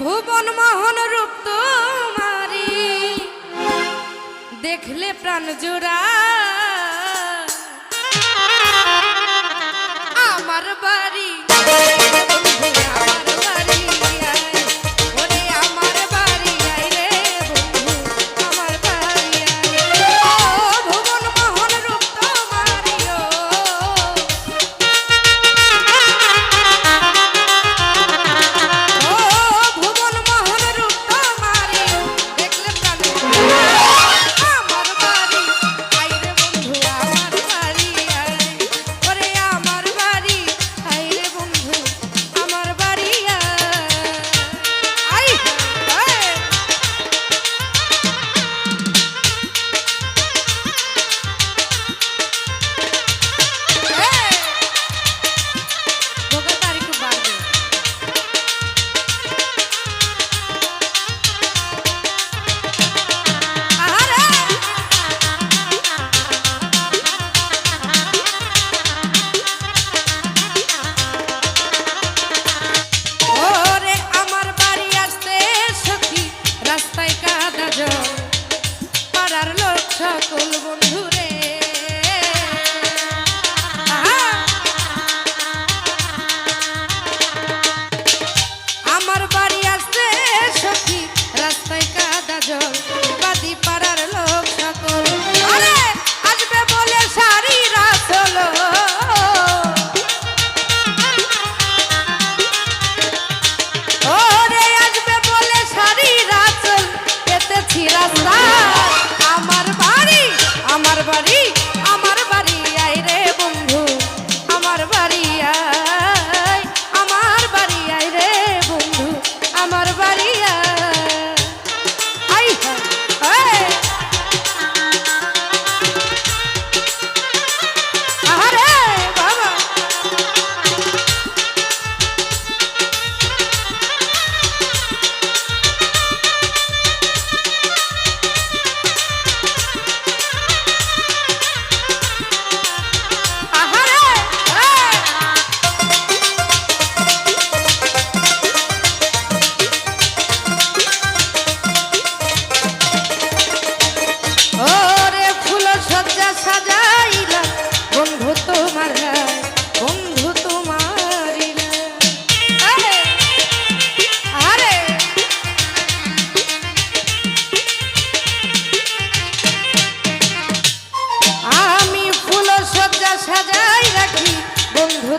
ভুবন মোহন রূপ তোমারি। দেখলে প্রাণ জোড়া। আমার বাড়ি আসল বন্ধুরে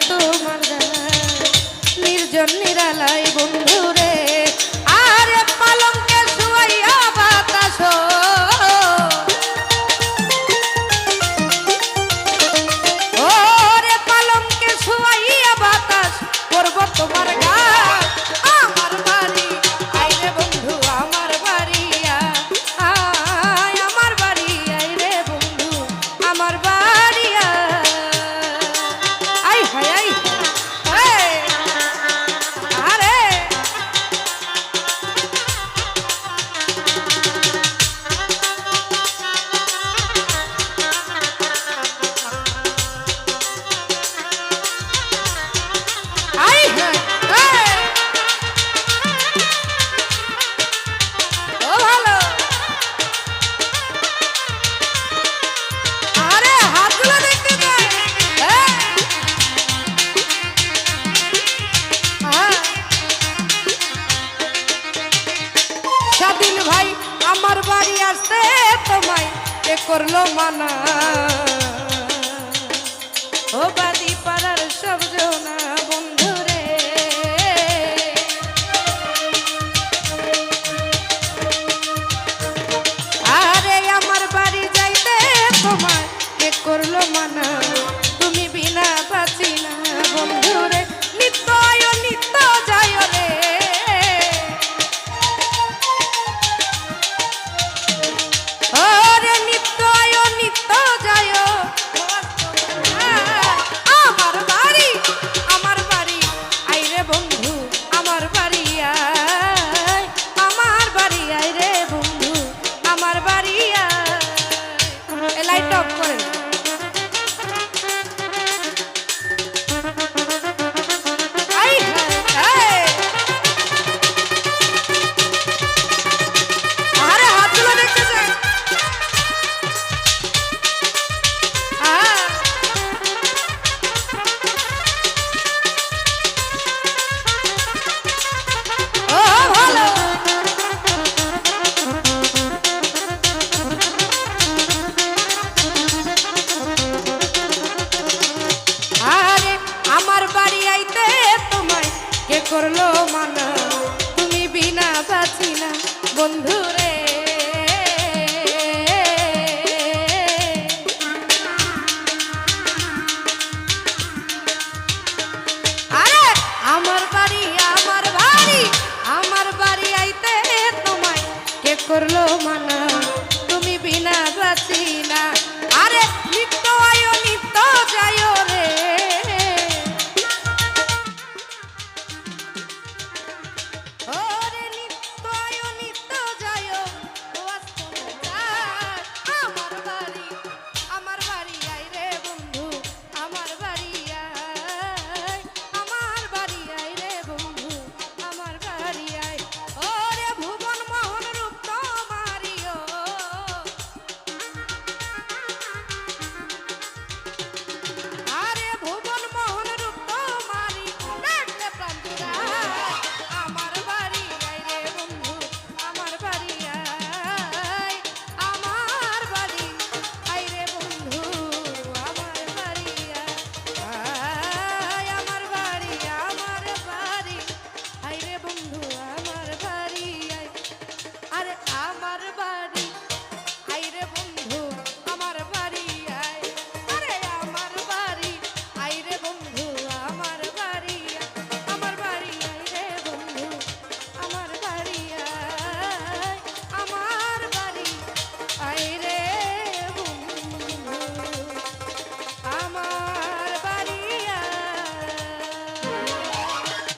তোমার নির্জন নিরালয় আমার বাড়ি আসতে তোমায় এ করল মানা। ও বাদি পাড়ার সব জোনা। বন্ধু করল মানা। তুমি বিনা বাঁচি না বন্ধু